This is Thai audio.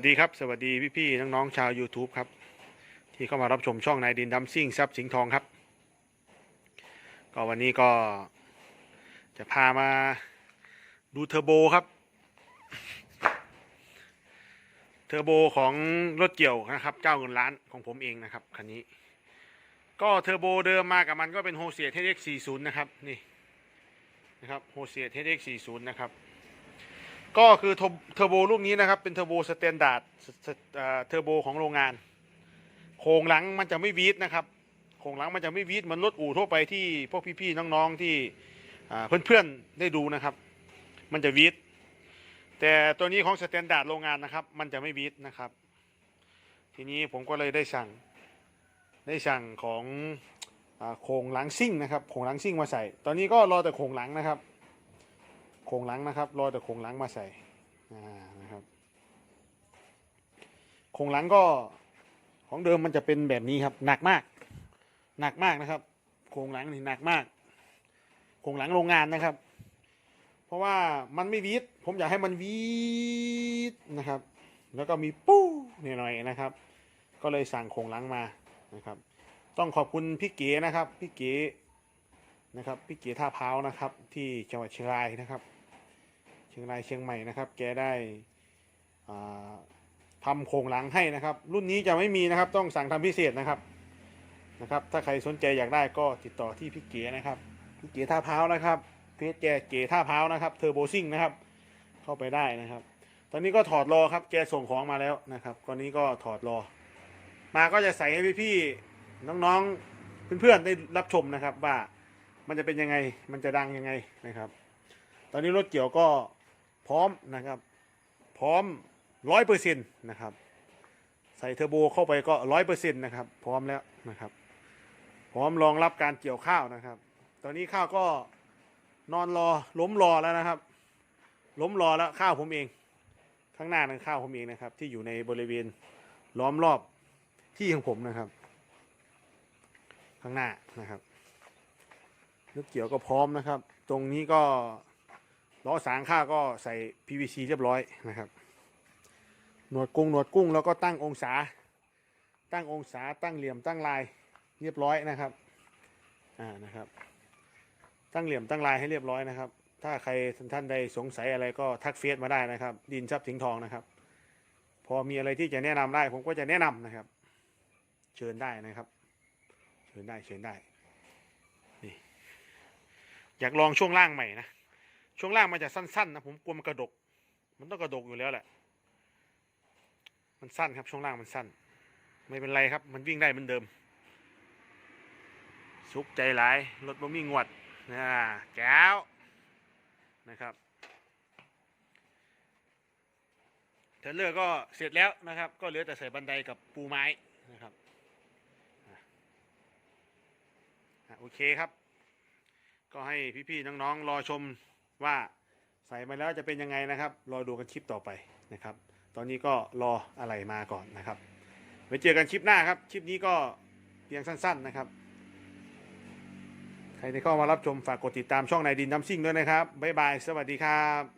วัสดีครับสวัสดีพี่ๆน้องๆชาว YouTube ครับ ที่เข้ามารับชมช่องนายดินดัมซิ่งซับสิงทองครับ ก็วันนี้ก็จะพามาดูเทอร์โบครับ เทอร์โบของรถเกี่ยวนะครับ เจ้าเงินล้านของผมเองนะครับคันนี้ ก็เทอร์โบเดิมมากับมันก็เป็นโฮเซียเทเ X40 นะครับ นี่นะครับโฮเซียเทเ X40 นะครับ ก็คือเทอร์เทอร์โบลูกนี้นะครับ เป็นเทอร์โบสแตนดาร์ดเทอร์โบของโรงงาน โครงหลังมันจะไม่วีดนะครับ โครงหลังมันจะไม่วีดมือนรถอู่ทั่วไปที่พวกพี่ๆน้องๆที่เพื่อนๆได้ดูนะครับ มันจะวีดแต่ตัวนี้ของสแตนดาร์ดโรงงานนะครับ มันจะไม่วีดนะครับ ทีนี้ผมก็เลยได้สั่ง ได้สั่งของอโครงหลังซิ่งนะครับโครงหลังซิ่งมาใส่ ตอนนี้ก็รอแต่โครงหลังนะครับ โครงหลังนะครับ รอแต่โครงหลังมาใส่นะครับ โครงหลังก็ของเดิมมันจะเป็นแบบนี้ครับ หนักมาก หนักมากนะครับ โครงหลังนี่หนักมาก โครงหลังโรงงานนะครับ เพราะว่ามันไม่วีดผมอยากให้มันวีดนะครับ แล้วก็มีปู้หน่อยๆนะครับ ก็เลยสั่งโครงหลังมานะครับ ต้องขอบคุณพี่เก๋นะครับ พี่เก๋นะครับพี่เก๋ท่าพร้าวนะครับ ที่จังหวัดเชียงรายนะครับ เชียงรายเชียงใหม่นะครับ แกได้อ่าทำโครงหลังให้นะครับ รุ่นนี้จะไม่มีนะครับต้องสั่งทำพิเศษนะครับนะครับ ถ้าใครสนใจอยากได้ก็ติดต่อที่พี่เก๋นะครับพี่เก๋ท่าพร้านะครับเพจแกเก๋ท่าพร้านะครับเทอร์โบซิ่งนะครับ เข้าไปได้นะครับ ตอนนี้ก็ถอดรอครับแกส่งของมาแล้วนะครับตอนนี้ก็ถอดรอ มาก็จะใส่ให้พี่ๆน้องๆเพื่อนๆได้รับชมนะครับว่ามันจะเป็นยังไง มันจะดังยังไงนะครับ ตอนนี้รถเกี่ยวก็ พร้อมนะครับ พร้อมร้อยเปอร์เซ็นต์นะครับ ใส่เทอร์โบเข้าไปก็ร้อยเปอร์เซ็นต์นะครับ พร้อมแล้วนะครับ พร้อมรองรับการเกี่ยวข้าวนะครับ ตอนนี้ข้าวก็นอนรอล้มรอแล้วนะครับ ล้มรอแล้วข้าวผมเอง ข้างหน้านั้นข้าวผมเองนะครับ ที่อยู่ในบริเวณล้อมรอบที่ของผมนะครับ ข้างหน้านะครับรถเกี่ยวก็พร้อมนะครับ ตรงนี้ก็ ล้อสางข้าก็ใส่ PVC เรียบร้อยนะครับ หนวดกุ้งหนวดกุ้งแล้วก็ตั้งองศา ตั้งองศาตั้งเหลี่ยมตั้งลายเรียบร้อยนะครับ อ่านะครับ ตั้งเหลี่ยมตั้งลายให้เรียบร้อยนะครับ ถ้าใครท่านใดสงสัยอะไรก็ทักเฟซมาได้นะครับ ดินทรัพย์สิงทองนะครับ พอมีอะไรที่จะแนะนำได้ผมก็จะแนะนำนะครับ เชิญได้นะครับ เชิญได้เชิญได้นี่อยากลองช่วงล่างใหม่นะ ช่วงล่างมันจะสั้นๆนะผมกลัวมันกระดก มันต้องกระดกอยู่แล้วแหละ มันสั้นครับช่วงล่างมันสั้น ไม่เป็นไรครับ มันวิ่งได้เหมือนเดิม สุขใจหลายรถบ่มีงวดนะแก้วนะครับเทเลอร์ก็เสร็จแล้วนะครับ ก็เหลือแต่ใส่บันไดกับปูไม้นะครับโอเคครับ ก็ให้พี่ๆน้องๆรอชม ว่าใส่มาแล้วจะเป็นยังไงนะครับ รอดูกันคลิปต่อไปนะครับ ตอนนี้ก็รออะไรมาก่อนนะครับไว้เจอกันคลิปหน้าครับ คลิปนี้ก็เพียงสั้น ๆนะครับ ใครที่เข้ามารับชมฝากกดติดตามช่องนายดินน้ำซิ่งด้วยนะครับบ๊ายบาย สวัสดีครับ